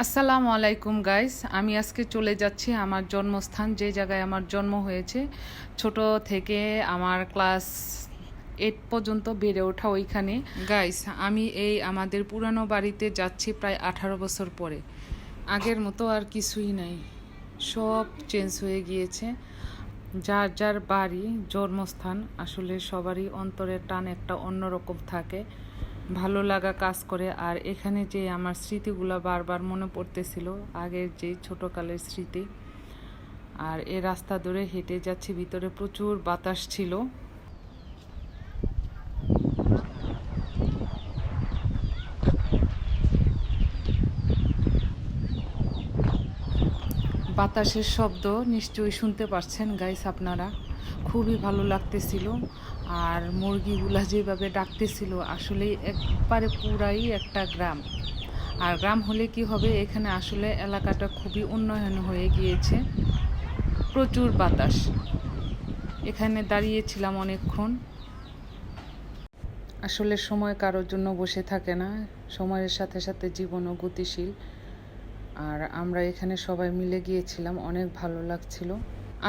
আসসালামু আলাইকুম গাইস আমি আজকে চলে যাচ্ছি আমার জন্মস্থান, যে জায়গায় আমার জন্ম হয়েছে। ছোট থেকে আমার ক্লাস এইট পর্যন্ত বেড়ে ওঠা ওইখানে। গাইস আমি এই আমাদের পুরানো বাড়িতে যাচ্ছি প্রায় আঠারো বছর পরে। আগের মতো আর কিছুই নাই। সব চেঞ্জ হয়ে গিয়েছে। যার যার বাড়ি, জন্মস্থান, আসলে সবারই অন্তরের টান একটা অন্যরকম থাকে। ভালো লাগা কাজ করে। আর এখানে যে আমার স্মৃতিগুলো বারবার মনে পড়তেছিল, আগের যে ছোটকালের স্মৃতি, আর এ রাস্তা ধরে হেঁটে যাচ্ছি, ভিতরে প্রচুর বাতাস ছিল। বাতাসের শব্দ নিশ্চয়ই শুনতে পারছেন গাইস আপনারা। খুবই ভালো লাগতেছিল। আর মুরগিগুলা যেভাবে ডাকতেছিল, আসলে একবারে পুরাই একটা গ্রাম। আর গ্রাম হলে কি হবে, এখানে আসলে এলাকাটা খুবই উন্নয়ন হয়ে গিয়েছে। প্রচুর বাতাস। এখানে দাঁড়িয়েছিলাম অনেকক্ষণ। আসলে সময় কারোর জন্য বসে থাকে না। সময়ের সাথে সাথে জীবনও গতিশীল। আর আমরা এখানে সবাই মিলে গিয়েছিলাম, অনেক ভালো লাগছিল।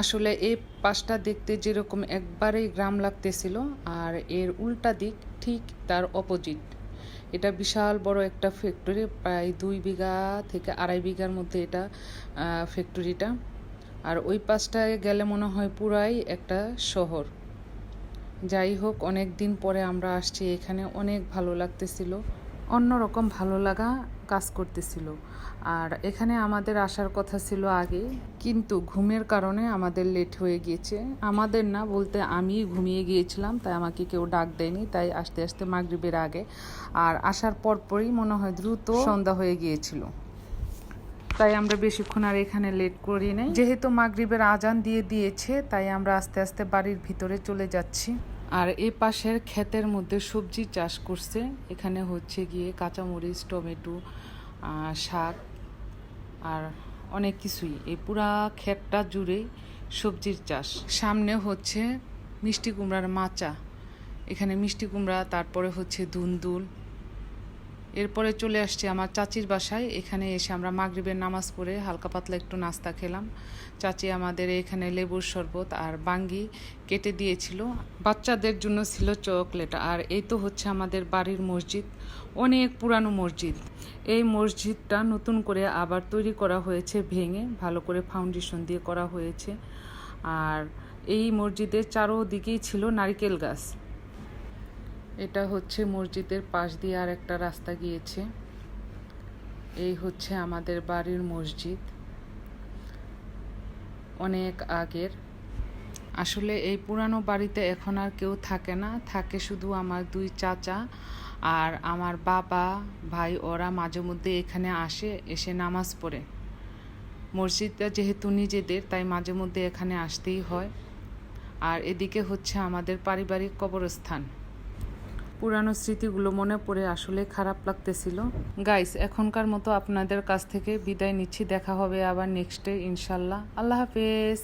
আসলে এই পাশটা দেখতে যেরকম একবারেই গ্রাম লাগতেছিল, আর এর উল্টা দিক ঠিক তার অপোজিট এটা বিশাল বড় একটা ফ্যাক্টরি প্রায় দুই বিঘা থেকে আড়াই বিঘার মধ্যে এটা ফ্যাক্টরিটা আর ওই পাশটায় গেলে মনে হয় পুরাই একটা শহর। যাই হোক অনেক দিন পরে আমরা আসছি, এখানে অনেক ভালো লাগতেছিল। অন্যরকম ভালো লাগা কাজ করতেছিল। আর এখানে আমাদের আসার কথা ছিল আগে, কিন্তু ঘুমের কারণে আমাদের লেট হয়ে গিয়েছে। আমাদের না বলতে আমি ঘুমিয়ে গিয়েছিলাম, তাই আমাকে কেউ ডাক দেয়নি, তাই আস্তে আস্তে মাগরিবের আগে। আর আসার পরপরই মনে হয় দ্রুত সন্ধ্যা হয়ে গিয়েছিল। তাই আমরা বেশিক্ষণ আর এখানে লেট করি নাই। যেহেতু মাগরিবের আজান দিয়ে দিয়েছে, তাই আমরা আস্তে আস্তে বাড়ির ভিতরে চলে যাচ্ছি। আর এ পাশের ক্ষেতের মধ্যে সবজি চাষ করছে। এখানে হচ্ছে গিয়ে কাঁচামরিচ, টমেটো শাক আর অনেক কিছুই। এই পুরা ক্ষেতটা জুড়ে সবজির চাষ। সামনে হচ্ছে মিষ্টি কুমড়ার মাচা। এখানে মিষ্টি কুমড়া, তারপরে হচ্ছে ধুন্দুল এরপরে চলে আসছি আমার চাচির বাসায়। এখানে এসে আমরা মাগরিবের নামাজ পড়ে হালকা পাতলা একটু নাস্তা খেলাম। চাচি আমাদের এখানে লেবুর শরবত আর বাঙ্গি কেটে দিয়েছিল। বাচ্চাদের জন্য ছিল চকলেট। আর এই তো হচ্ছে আমাদের বাড়ির মসজিদ। অনেক পুরানো মসজিদ। এই মসজিদটা নতুন করে আবার তৈরি করা হয়েছে, ভেঙে ভালো করে ফাউন্ডেশন দিয়ে করা হয়েছে। আর এই মসজিদের চারোদিকেই ছিল নারিকেল গাছ। এটা হচ্ছে মসজিদের পাশ দিয়ে আর একটা রাস্তা গিয়েছে। এই হচ্ছে আমাদের বাড়ির মসজিদ। অনেক আগের। আসলে এই পুরানো বাড়িতে এখন আর কেউ থাকে না। থাকে শুধু আমার দুই চাচা আর আমার বাবা, ভাই, ওরা মাঝে মধ্যে এখানে আসে, এসে নামাজ পড়ে। মসজিদটা যেহেতু নিজেদের, তাই মাঝে মধ্যে এখানে আসতেই হয়। আর এদিকে হচ্ছে আমাদের পারিবারিক কবরস্থান। পুরানো স্মৃতিগুলো মনে পড়ে আসলে খারাপ লাগতেছিল। গাইস এখনকার মতো আপনাদের কাছ থেকে বিদায় নিচ্ছি। দেখা হবে আবার নেক্সটে ইনশাল্লাহ। আল্লাহ হাফেজ।